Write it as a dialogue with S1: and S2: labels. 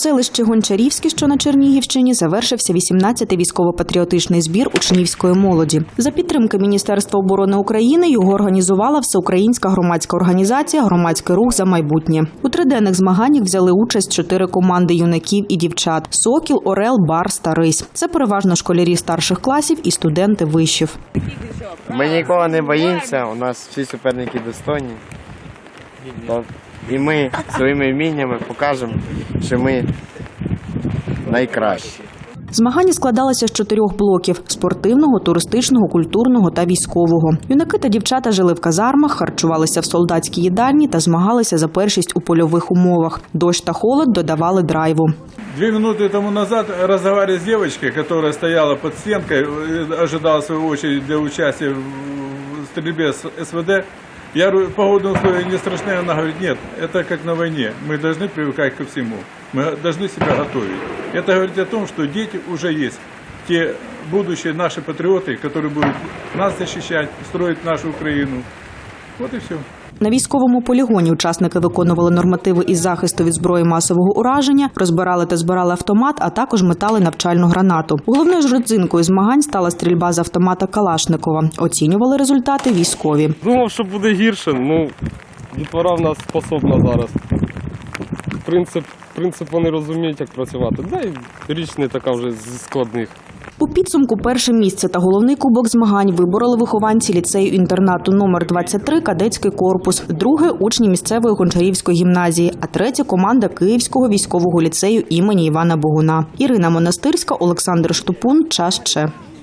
S1: селищі Гончарівське, що на Чернігівщині, завершився 18-й військово-патріотичний збір учнівської молоді. За підтримки Міністерства оборони України його організувала всеукраїнська громадська організація Громадський рух за майбутнє. У триденних змаганнях взяли участь чотири команди юнаків і дівчат: Сокіл, Орел, Барс та Рись. Це переважно школярі старших класів і студенти вишів.
S2: Ми нікого не боїмося, у нас всі суперники достойні. То- І ми своїми вміннями покажемо, що ми найкращі.
S1: Змагання складалися з чотирьох блоків: спортивного, туристичного, культурного та військового. Юнаки та дівчата жили в казармах, харчувалися в солдатській їдальні та змагалися за першість у польових умовах. Дощ та холод додавали драйву.
S3: Две минуты тому назад разговаривая с девочкой, которая стояла под стенкой, э, ожидала свою очередь для участия в стрельбе с СВД, я говорю, погодные условия не страшны, она говорит, нет, это как на войне, мы должны привыкать ко всему, мы должны себя готовить. Это говорит о том, что дети уже есть, те будущие наши патриоты, которые будут нас защищать, строить нашу Украину. Вот и все.
S1: На військовому полігоні учасники виконували нормативи із захисту від зброї масового ураження, розбирали та збирали автомат, а також метали навчальну гранату. Головною ж родзинкою змагань стала стрільба з автомата Калашникова. Оцінювали результати військові.
S4: Думав, що буде гірше, ну дітвора в нас способна зараз. Принцип, принцип вони розуміють, як працювати. Да і річ не така вже зі складних.
S1: У підсумку перше місце та головний кубок змагань вибороли вихованці ліцею інтернату номер 23 кадетський корпус, друге учні місцевої гончарівської гімназії, а третє команда Київського військового ліцею імені Івана Богуна. Ірина Монастирська, Олександр Штупун. Час Че.